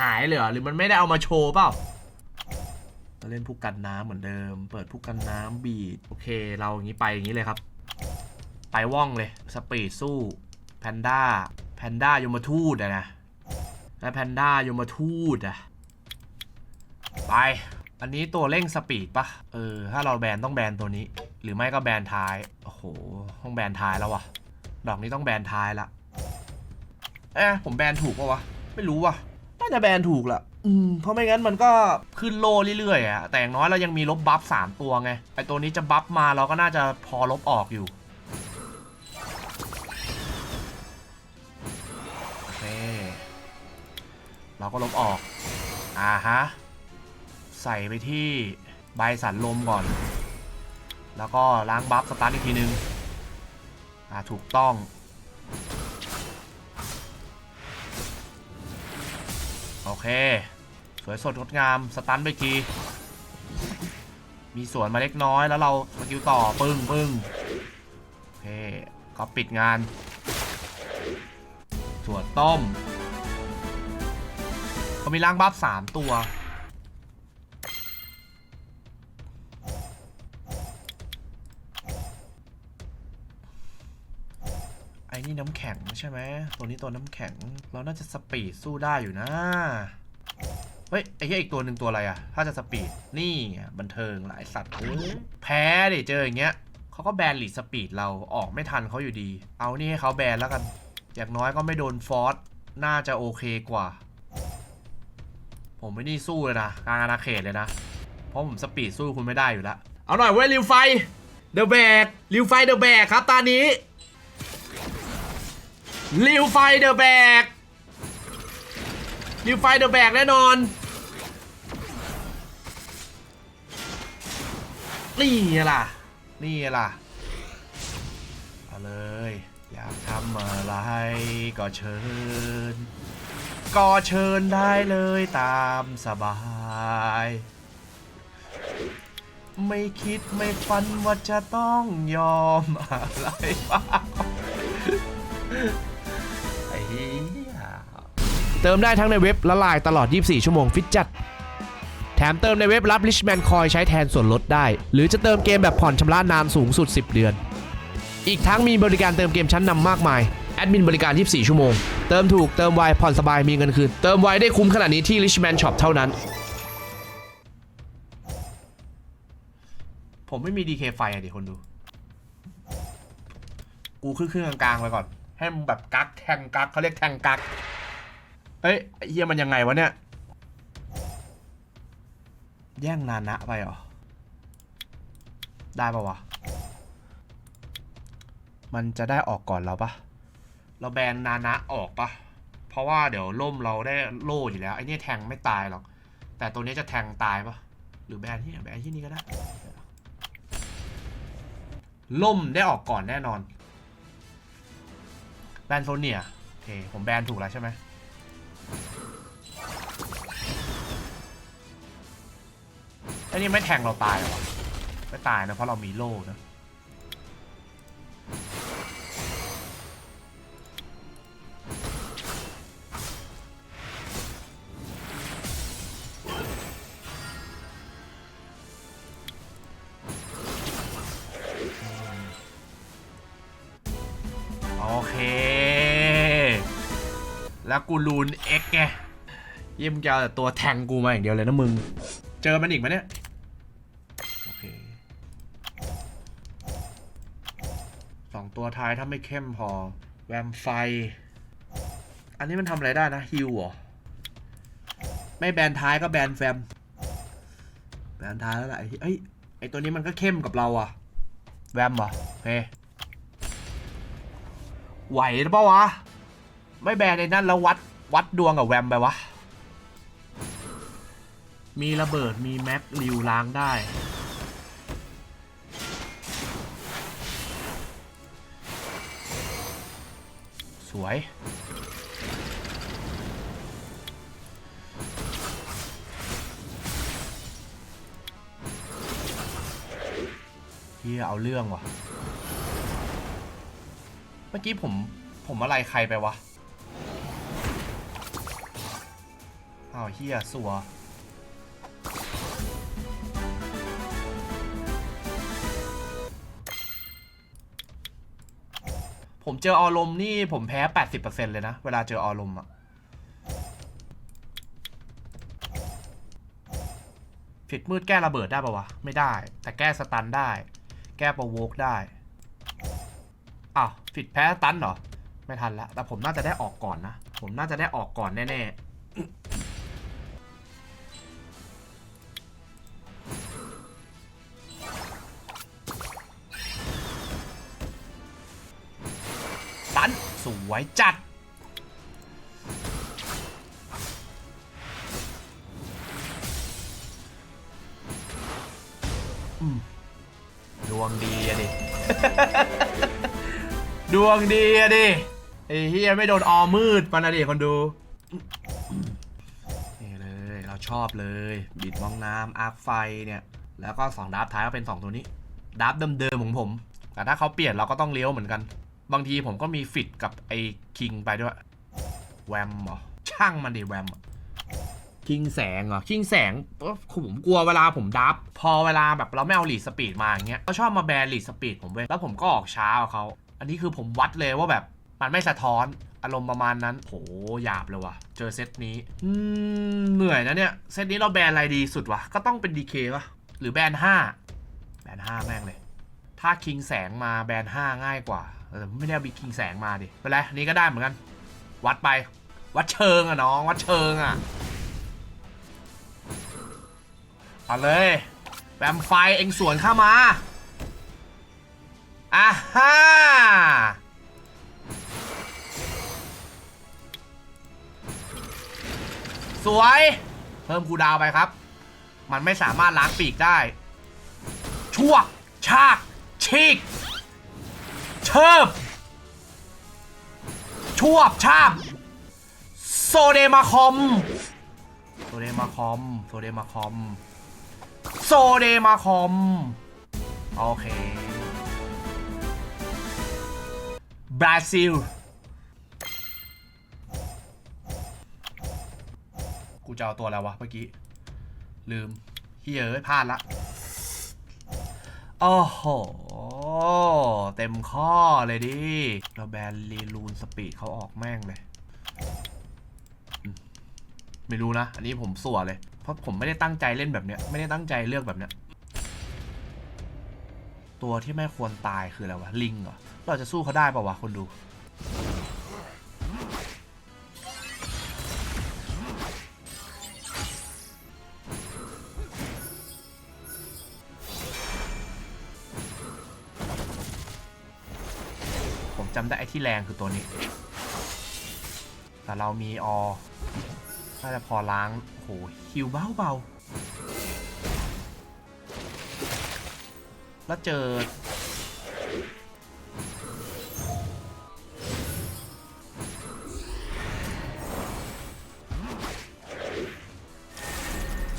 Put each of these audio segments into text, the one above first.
หายเลยเหรอหรือมันไม่ได้เอามาโชว์เปล่าเราเล่นผู้กันน้ำเหมือนเดิม เปิดผู้กันน้ำบีดโอเค เราอย่างนี้ไปอย่างนี้เลยครับ ไปว่องเลยสปีดสู้แพนด้าแพนด้ายมทูตอะนะและแพนด้ายมทูตอะไป อันนี้ตัวเร่งสปีดปะเออ ถ้าเราแบนต้องแบนตัวนี้ หรือไม่ก็แบนท้าย โอ้โห ต้องแบนท้ายแล้ววะดอกนี้ต้องแบนท้ายละเอ๊ะผมแบนถูกปะวะ ไม่รู้วะ จะแบนถูกแหละอืมเพราะไม่งั้นมันก็ขึ้นโลเรื่อยๆอะแต่อย่างน้อยเรายังมีลบบัฟสามตัวไงไอตัวนี้จะบัฟมาเราก็น่าจะพอลบออกอยู่โอเคเราก็ลบออกอ่าฮะใส่ไปที่ใบสันลมก่อน แล้วก็ล้างบัฟสตาร์ทอีกทีนึงอ่าถูกต้อง โอเค สวยสดงดงาม สตันไปกทีมีสวนมาเล็กน้อยแล้วเราสกิลต่อปึ้งปึ้งโอเค ก็ปิดงานสวนต้มเขามีล่างบัฟสามตัว แข็งใช่ไหมตัวนี้ตัวน้ำแข็ง เราน่าจะสปีดสู้ได้อยู่นะ เฮ้ย ไอ้เหี้ยอีกตัวหนึ่งตัวอะไรอะถ้าจะสปีด นี่บันเทิงหลายสัตว์เอ้แพ้ดิเจออย่างเงี้ยเขาก็แบนหลีดสปีดเราออกไม่ทันเขาอยู่ดี เอานี่ให้เขาแบนแล้วกัน อย่างน้อยก็ไม่โดนฟอสน่าจะโอเคกว่า ผมไม่นี่สู้เลยนะกลางอาณาเขตเลยนะ เพราะผมสปีดสู้คุณไม่ได้อยู่แล้ว เอาหน่อยเว้ยริวไฟเดอะแบกริวไฟเดอะแบกครับตานี้ ริวไฟเดอะแบกริวไฟเดอะแบกแน่นอนนี่ล่ะ นี่ล่ะเอาเลย อยากทำอะไรก็เชิญ ก็เชิญได้เลยตามสบาย ไม่คิดไม่ฝันว่าจะต้องยอมอะไรบ้าง เติมได้ทั้งในเว็บและไลน์ตลอด 24 ชั่วโมงฟิตจัด แถมเติมในเว็บรับ Richman Coin ใช้แทนส่วนลดได้ หรือจะเติมเกมแบบผ่อนชำระนานสูงสุด 10 เดือน อีกทั้งมีบริการเติมเกมชั้นนำมากมาย แอดมินบริการ 24 ชั่วโมง เติมถูกเติมไวผ่อนสบายมีเงินคืน เติมไวได้คุ้มขนาดนี้ที่ Richman Shop เท่านั้น ผมไม่มีดีเคไฟอะดิคนดู กูขึ้นขึ้นกลางๆไปก่อน ให้มึงแบบกักแทงกักเขาเรียกแทงกัก เอ้ยไอ้เฮียมันยังไงวะเนี่ย แย่งนานะไปเหรอ ได้ปะวะ มันจะได้ออกก่อนเราปะเราแบนนานะออกปะเพราะว่าเดี๋ยวล่มเราได้โล่อยู่แล้ว ไอ้เนี่ยแทงไม่ตายหรอก แต่ตัวนี้จะแทงตายปะหรือแบนที่แบนที่นี่ก็ได้ล่มได้ออกก่อนแน่นอนแบนโซเนียโอเคผมแบนถูกแล้วใช่ไหม ไอ้นี่ไม่แทงเราตายหรอ ไม่ตายนะเพราะเรามีโล่นะ กูรูนเอ็กไงเยี่ยมงจะเอาแต่ตัวแทงกูมาอย่างเดียวเลยนะมึง เจอมันอีกไหมเนี่ย โอเคสองตัวท้ายถ้าไม่เข้มพอ แวมไฟ อันนี้มันทำอะไรได้นะฮิวเหรอ ไม่แบนท้ายก็แบนแฟม แบนท้ายแล้วแหละไอ้เอ้ไอตัวนี้มันก็เข้มกับเราอะแวมเหรอโอเคไหวหรือเปล่าวะ ไม่แบนในนั่นแล้ววัดวัดดวงกับแวมไปวะ มีระเบิดมีแม็กริวล้างได้ สวย เฮียเอาเรื่องว่ะ เมื่อกี้ผมผมอะไรใครไปวะาอ้าวเฮียสัวผมเจออารมณ์นี่ผมแพ้ 80%เลยนะ เวลาเจออารมณ์อะผิดมืดแก้ระเบิดได้ปะวะ ไม่ได้ แต่แก้สตันได้ แก้ประโวกได้อ้าวผิดแพ้สตันเหรอ ไม่ทันละ แต่ผมน่าจะได้ออกก่อนนะ ผมน่าจะได้ออกก่อนแน่ๆ สวยจัด ดวงดีอะดิ ดวงดีอะดิ ไอ้เฮียไม่โดนออมืดมันอะดิคนดูนี่เลยเราชอบเลย บิดมองน้ำอาร์คไฟเนี่ย แล้วก็สองดับท้ายก็เป็นสองตัวนี้ดับเดิมๆของผม แต่ถ้าเขาเปลี่ยนเราก็ต้องเลี้ยวเหมือนกัน บางทีผมก็มีฟิตกับไอ้คิงไปด้วย แวมเหรอ ช่างมันดิแวมอะคิงแสงเหรอคิงแสงเอ้อผมกลัวเวลาผมดับ พอเวลาแบบเราไม่เอาลีดสปีดมาอย่างเงี้ยเขาชอบมาแบนลีดสปีดผมเว้ยแล้วผมก็ออกช้ากับเขาอันนี้คือผมวัดเลยว่าแบบมันไม่สะท้อนอารมณ์ประมาณนั้นโหหยาบเลยว่ะ เจอเซตนี้อืมเหนื่อยนะเนี่ย เซตนี้เราแบนอะไรดีสุดวะ ก็ต้องเป็นดีเคปะหรือแบนห้าแบนห้าแม่งเลย ถ้าคิงแสงมาแบนห้าง่ายกว่า เออไม่ได้เอาบีคิงแสงมาดิไปเลยอันนี้ก็ได้เหมือนกัน วัดไป วัดเชิงอะน้อง วัดเชิงอะเอาเลยแวมไฟเองสวนเข้ามาอะฮ่าสวย เพิ่มคูดาวไปครับ มันไม่สามารถล้างปีกได้ ชั่ว ชาก ชีก เชิบชวบชาบ โซเดมาคอม โซเดมาคอม โซเดมาคอม โซเดมาคอม โอเค บราซิล กูจะเอาตัวอะไรวะเมื่อกี้ ลืมเฮียเอ้ยพลาดละ โอ้โห เต็มข้อเลยดิ เราแบนรีลูนสปีดเขาออกแม่งเลย ไม่รู้นะ อันนี้ผมสัวเลย เพราะผมไม่ได้ตั้งใจเล่นแบบเนี้ย ไม่ได้ตั้งใจเลือกแบบเนี้ย ตัวที่ไม่ควรตายคืออะไรวะ ลิงเหรอ เราจะสู้เขาได้ป่าวะคนดู ที่แรงคือตัวนี้ แต่เรามีอน่าจะพอล้างโหฮิวเบาเบาแล้วเจอ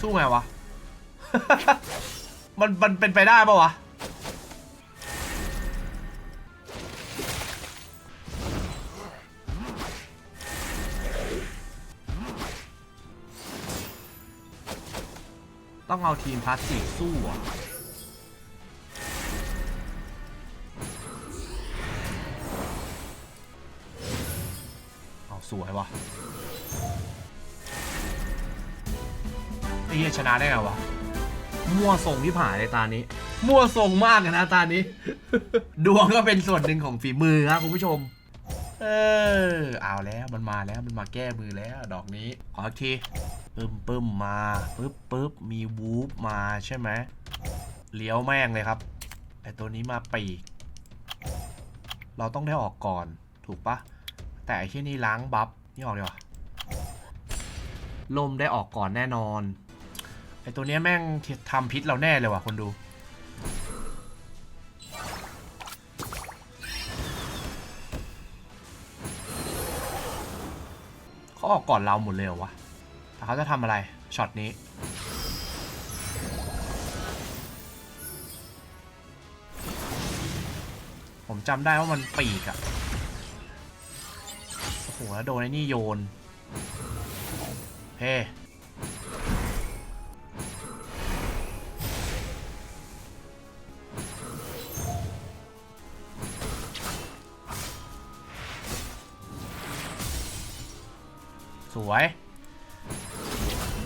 สู้ไงวะ มันมันเป็นไปได้ปะวะ ต้องเอาทีมพลาสติกสู้อะเอาสวยวะไอ้เหี้ยชนะได้ไงวะ มั่วทรงที่ผ่านในตานี้ มั่วทรงมากนะตานี้ ดวงก็เป็นส่วนหนึ่งของฝีมือครับคุณผู้ชม เออ เอาแล้วมันมาแล้วมันมาแก้มือแล้ว ดอกนี้ ขออีกที ปึ้มปึ้มมาปึ๊บปึ๊บมีวูฟมาใช่ไหมเลี้ยวแม่งเลยครับไอตัวนี้มาปีก เราต้องได้ออกก่อนถูกปะแต่ไอที่นี่ล้างบัฟนี่ออกดีกว่าลมได้ออกก่อนแน่นอนไอตัวเนี้ยแม่งทำพิษเราแน่เลยว่ะคนดูเขาออกก่อนเราหมดเลยเหรอวะ เขาจะทำอะไรช็อตนี้ผมจำได้ว่ามันปีกอะโอ้โหแล้วโดนไอ้นี่โยน เฮ้สวย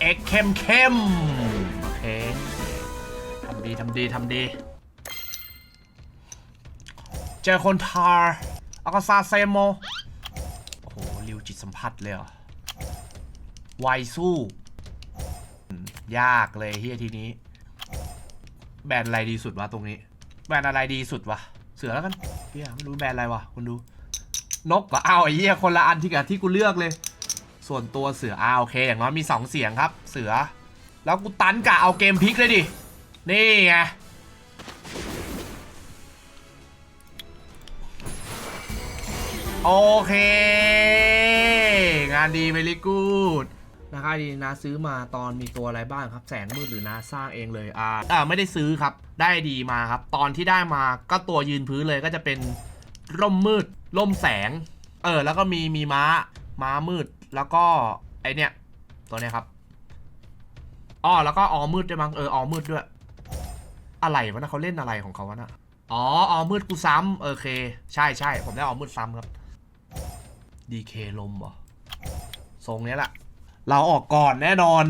เอกเข้มเข้มโอเคทำดีทำดีทำดี เจอคนทาร์อากาซาเซโม โอ้โหริวจิตสัมผัสเลยเหรอไวสู้ ยากเลยเฮียทีนี้ แบรนด์อะไรดีสุดวะตรงนี้ แบรนด์อะไรดีสุดวะ เสือแล้วกันเฮียไม่รู้แบรนด์อะไรวะคุณดู นกก็เอาไอ้เหี้ยคนละอันที่กับที่กูเลือกเลย ส่วนตัวเสืออาโอเค อย่างน้อยมีสองเสียงครับ เสือ แล้วกูตันกะเอาเกมพลิกเลยดิ นี่ไงโอเค งานดีเ e ลี่กูดนะครับดีนะซื้อมาตอนมีตัวอะไรบ้างครับ แสงมืดหรือนาสร้างเองเลยอ่าอ่าไม่ได้ซื้อครับ ได้ดีมาครับ ตอนที่ได้มาก็ตัวยืนพื้นเลยก็จะเป็นร่มมืดร่มแสง เออ แล้วก็มีมีม้าม้ามืด แล้วก็ไอเนี้ยตัวเนี้ยครับอ๋อแล้วก็ออมืดด้วยมั้งเออออมืดด้วย อะไรวะนะเขาเล่นอะไรของเขาวะนะอ๋อออมืดกูซ้ำโอเค ใช่ใช่ผมได้ออมืดซ้ำครับดีเคลมเหรอทรงเนี้ยแหละ เราออกก่อนแน่นอน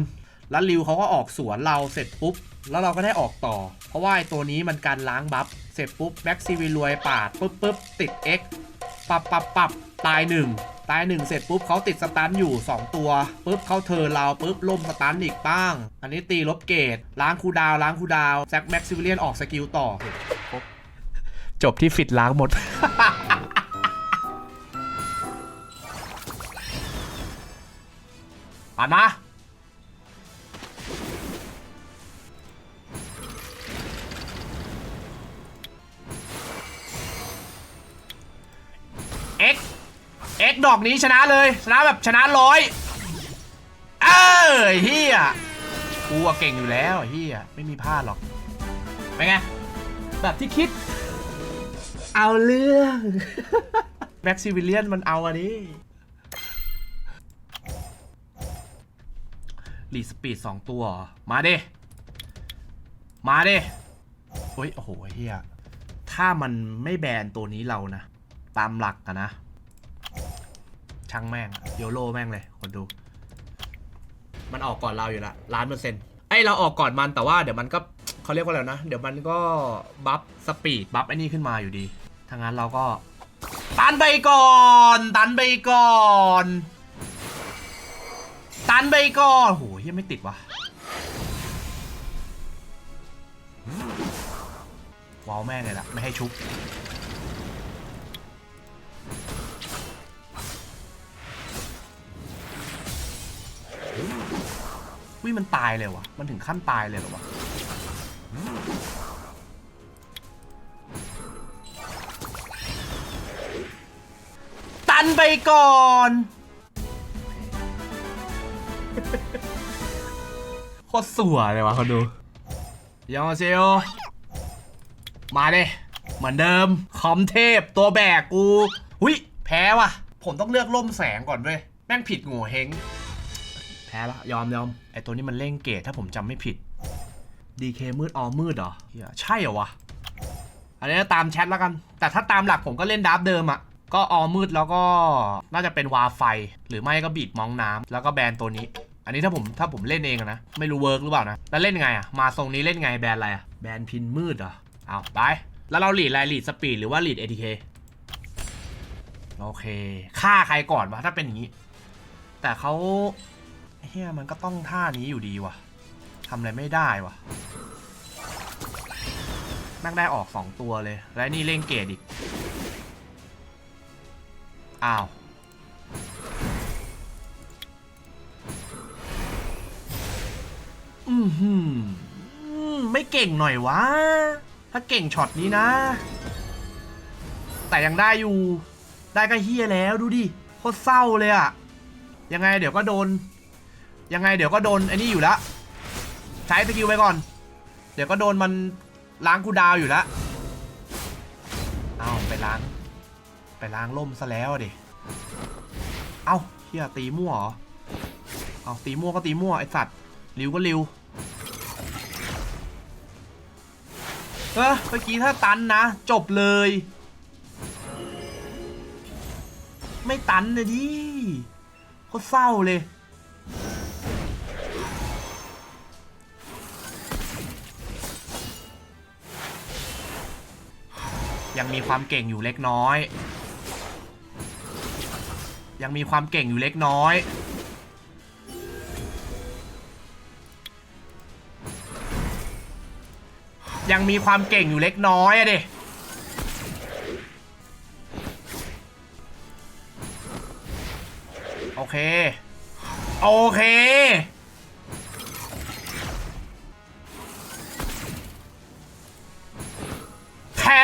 แล้วริวเขาก็ออกสวนเราเสร็จปุ๊บ แล้วเราก็ได้ออกต่อ เพราะว่าไอตัวนี้มันการล้างบัฟ เสร็จปุ๊บแบ็กซีวีรวยปาดปุ๊บปุ๊บติด X ปับปับปับ ตายหนึ่งตายหนึ่งเสร็จปุ๊บเขาติดสตันอยู่ 2 ตัวปุ๊บเขาเธอเราปุ๊บล่มสตันอีกป้าง อันนี้ตีลบเกตล้างคูลดาวน์ล้างคูลดาวน์แซกแม็กซิวิเลียนออกสกิลต่อ จบที่ฟิตล้างหมดผ่านมา ดอกนี้ชนะเลย ชนะแบบชนะร้อยเออไอ้เฮียกูเก่งอยู่แล้วเฮียไม่มีพลาดหรอกเป็นไงแบบที่คิด เอาเรื่องแม็กซิวิเลียนมันเอาอันนี้ลีสปีดสองตัว มาเด้มาเด้เฮ้ยโอ้โหเฮียถ้ามันไม่แบนตัวนี้เรานะ ตามหลักอะนะ ช่างแม่งโยโลแม่งเลยคนดู มันออกก่อนเราอยู่ละล้านเปอร์เซ็นต์ไอยเราออกก่อนมันแต่ว่าเดี๋ยวมันก็เขาเรียกว่าอะไรนะ เดี๋ยวมันก็บัฟสปีดบัฟไอ้นี่ขึ้นมาอยู่ดีถ้างนั้นเราก็ ตันไปก่อน ตันไปก่อน ตันไปก่อนโหเฮียไม่ติดวะว้าวแม่งเลยละไม่ให้ชุบ วิมันตายเลยวะมันถึงขั้นตายเลยเหรอวะตันไปก่อน โคตรสัวเลยวะคนดูยองเซโอมาเด้เหมือนเดิม คอมเทพตัวแบกกู หุยแพ้ว่ะ ผมต้องเลือกล่มแสงก่อนเว้ย แม่งผิดโง่เฮง พ้ละยอมยอมไอตัวนี้มันเล่งเกตถ้าผมจำไม่ผิด DK มืดออมืดเหรอเหี้ยใช่เหรอวะ อันนี้ตามแชทแล้วกัน แต่ถ้าตามหลักผมก็เล่นดับเดิมอะ่ะก็ออมืดแล้วก็น่าจะเป็นวาไฟ หรือไม่ก็บีดมองน้ำแล้วก็แบนตัวนี้ อันนี้ถ้าผมถ้าผมเล่นเองอะนะไม่รู้เวิร์กหรือเปล่านะแล้วเล่นยังไงอะ่ะมาทรงนี้เล่นไงแบนอะไรอะ่ะแบนพินมืดเหรอเอาไปแล้วเราหลีดอะไรหลีดสปีดหรือว่าหลีด ATK โอเคฆ่าใครก่อนวะถ้าเป็นอย่างนี้ แต่เขา เฮียมันก็ต้องท่านี้อยู่ดีว่ะทำอะไรไม่ได้ว่ะแม่งได้ออกสองตัวเลย และนี่เล่งเกตอีก อ้าว อือหืออืมไม่เก่งหน่อยวะ ถ้าเก่งช็อตนี้นะ แต่ยังได้อยู่ ได้ก็เฮียแล้วดูดิ โคตรเศร้าเลยอะยังไงเดี๋ยวก็โดน ยังไงเดี๋ยวก็โดนไอ้นี่อยู่แล้วใช้สกิลไปก่อน เดี๋ยวก็โดนมันล้างคูดาวอยู่แล้วเอาไปล้าง ไปล้างล่มซะแล้วดิเอาเฮียตีมั่วเหรอเอาตีมั่วก็ตีมั่วไอสัตว์ริวก็ริวเออเมื่อกี้ถ้าตันนะ จบเลย ไม่ตันเลยดิโคตรเศร้าเลย ยังมีความเก่งอยู่เล็กน้อย ยังมีความเก่งอยู่เล็กน้อยยังมีความเก่งอยู่เล็กน้อยอะดิ โอเค โอเค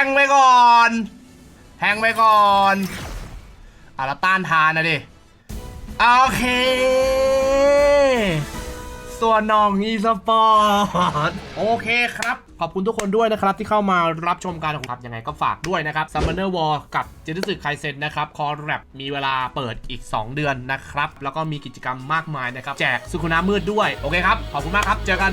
งไปก่อนแทงไปก่อนเอะแล้วต้านทานนะดิ โอเค ส่วนน้องอีสปอร์ต โอเคครับ ขอบคุณทุกคนด้วยนะครับที่เข้ามารับชมการครับ ยังไงก็ฝากด้วยนะครับ Summoner War กับเจน s สึไคเซนนะครับ คอร์แรปมีเวลาเปิดอีก 2 เดือนนะครับ แล้วก็มีกิจกรรมมากมายนะครับ แจกสุขุนามืดด้วย โอเคครับ ขอบคุณมากครับ เจอกัน